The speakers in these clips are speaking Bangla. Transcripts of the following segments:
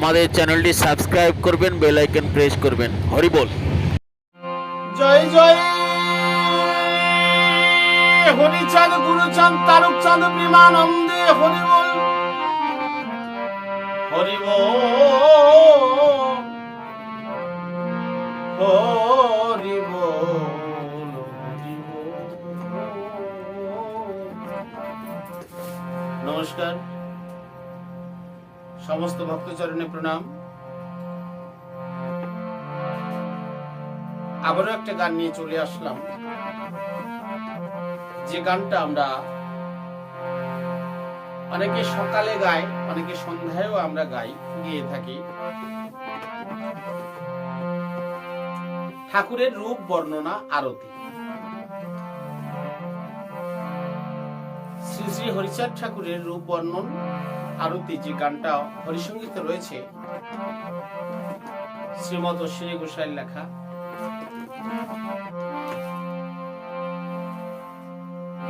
আমাদের চ্যানেলটি সাবস্ক্রাইব করবেন বেল আইকন প্রেস করবেন। হরি বল। জয় জয়। হরিচাঁদ গুরুচাঁদ তারক চাঁদ প্রেমানন্দে হরি বল। হরি বল। সমস্ত ভক্তচরণে প্রণাম। আবারও একটা গান নিয়ে চলে আসলাম। যে গানটা আমরা অনেকে সকালে গাই, অনেকে সন্ধ্যায়ও আমরা গাই, গিয়ে থাকি। ঠাকুরের রূপ, বর্ণনা, আরতি। শ্রী শ্রী হরিচাঁদ ঠাকুরের রূপ, বর্ণন। আরতি যে গানটা হরিসঙ্গীতে রয়েছে শ্রীমত শ্রী গোসাইয়ের লেখা।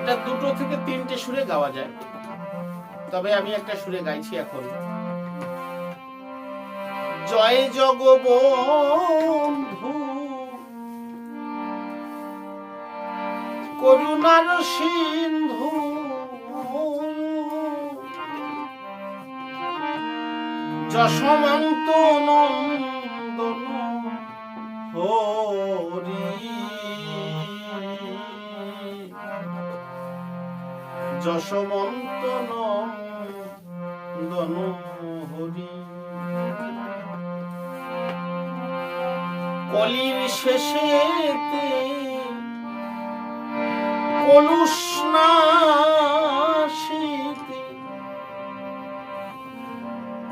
এটা দুটো থেকে তিনটে সুরে গাওয়া যায়। তবে আমি একটা সুরে গাইছি এখন। জয় জগবন্ধু, করুণার সিন্ধু যশমন্ত হরি। যশমন্ত নন্দন হরি। কলির শেষেতে কলুষ্ণাশীতে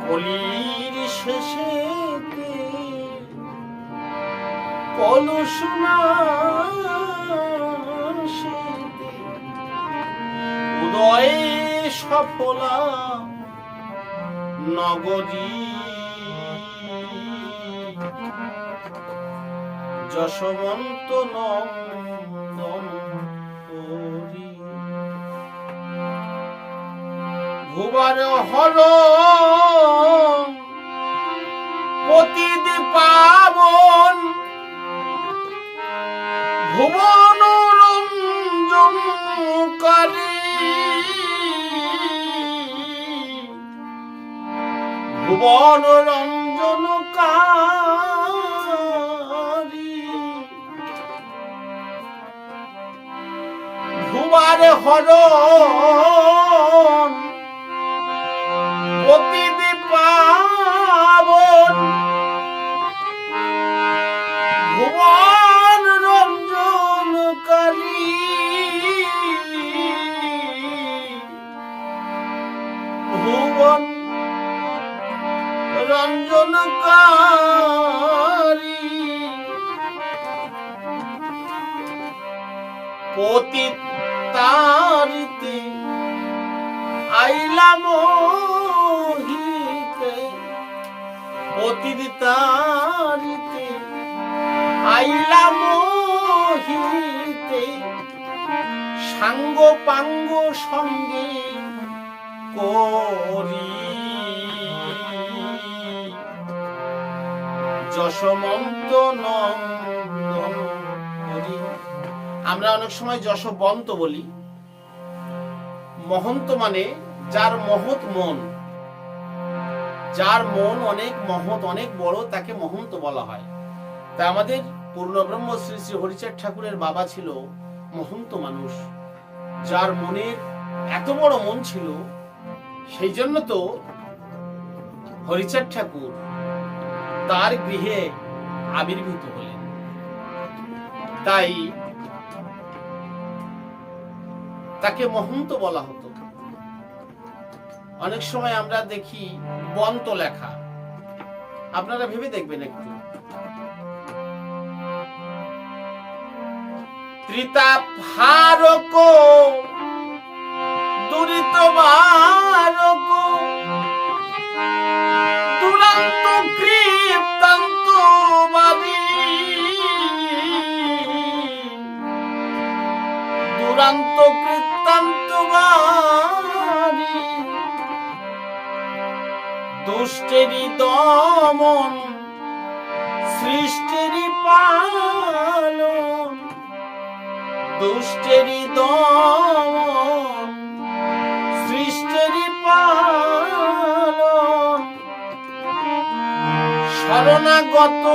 কলির কলুষ্ণাশীতে উদয়ে সফলা নগরী। যশবন্ত নন্দন ভুবার হর পতিদ পাবন। ভুবন রঞ্জন করে ভুবন রঞ্জন ভুবার হর রঞ্জন পতিতারিতে আইলাম হিতে পতিতারিতে আইলাম সাঙ্গ পাঙ্গ সঙ্গে করি। যশমন্ত আমরা অনেক সময় যশবন্ত বলি। মহন্ত মানে যার মহৎ মন। যার মন অনেক মহৎ, অনেক বড়, তাকে মহন্ত বলা হয়। তা আমাদের পূর্ণব্রহ্ম শ্রী শ্রী হরিচাঁদ ঠাকুরের বাবা ছিল মহন্ত মানুষ। যার মনের এত বড় মন ছিল, সেই জন্য তো হরিচাঁদ ঠাকুর তার গৃহে আবির্ভূত হলেন। তাই তাকে মহন্ত বলা হতো। অনেক সময় আমরা দেখি বন্ত লেখা। আপনারা ভেবে দেখবেন একটু। ত্রিতাপ দুরিত মারক দুষ্টেরই দমন সৃষ্টিরই পালন। দুষ্টেরই দমন সৃষ্টিরই পালন। শরণাগত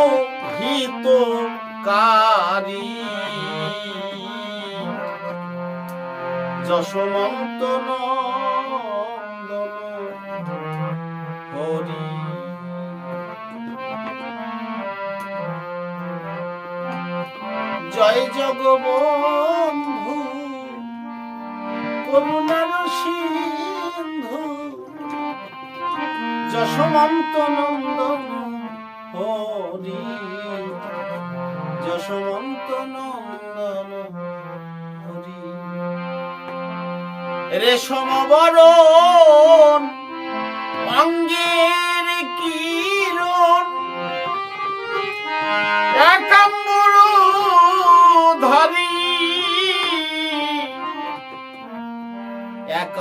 হিতকারী। যশমন্ত নন্দন জয় জগবন্ধু করুণার সিন্ধু যশমন্ত নন্দন হরি। যশমন্ত নন্দন হরি। রেশম বরণ অঙ্গের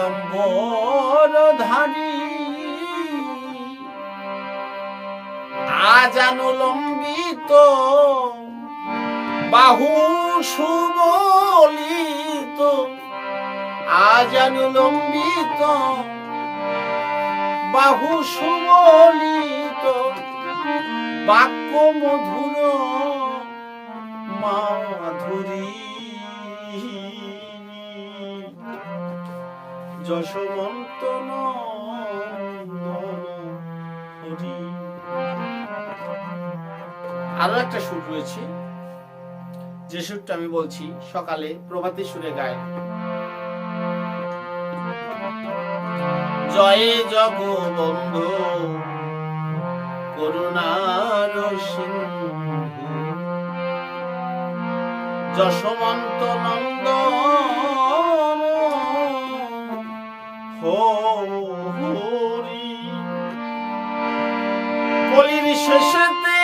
একাম্বর ধারি। আজানুলম্বিত বাহু সুবলিত আজানুলম্বিত বাহু সুবলিত বাক্য মধুর মাধুরী। যশবন্ত আরও একটা সুর রয়েছে, যে সুরটা আমি বলছি, সকালে প্রভাতী সুরে গায়। জয়ে জগবন্ধু, করুণার সিন্ধু। যশবন্ত নন্দ শেষেতে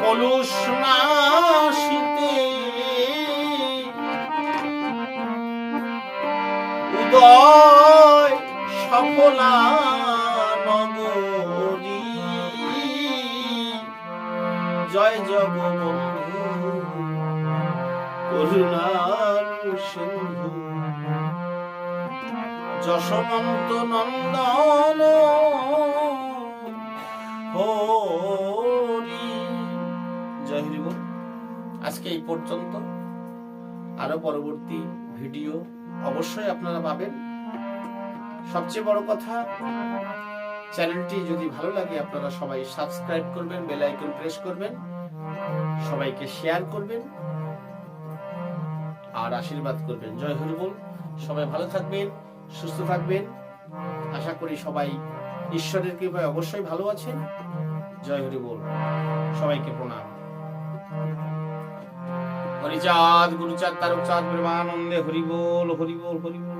কলুষ উদয় সফলা জয় জগবন্ধু করুণার যশবন্ত নন্দন, হরি। জয় হরি। আজকে এই পর্যন্ত। আরও পরবর্তী ভিডিও অবশ্যই আপনারা পাবেন। সবচেয়ে বড় কথা, চ্যানেলটি যদি ভালো লাগে, আপনারা সবাই সাবস্ক্রাইব করবেন, বেল আইকন প্রেস করবেন, সবাইকে শেয়ার করবেন, আর আশীর্বাদ করবেন। জয় হরি বল। সবাই ভালো থাকবেন। সুস্থ থাকবেন। আশা করি সবাই ঈশ্বরের কৃপায় অবশ্যই ভালো আছেন। জয় হরি বল। সবাইকে প্রণাম। হরিচাঁদ, গুরুচাঁদ, তারকচাঁদ, প্রেমানন্দে হরি বল হরি বল হরি বল।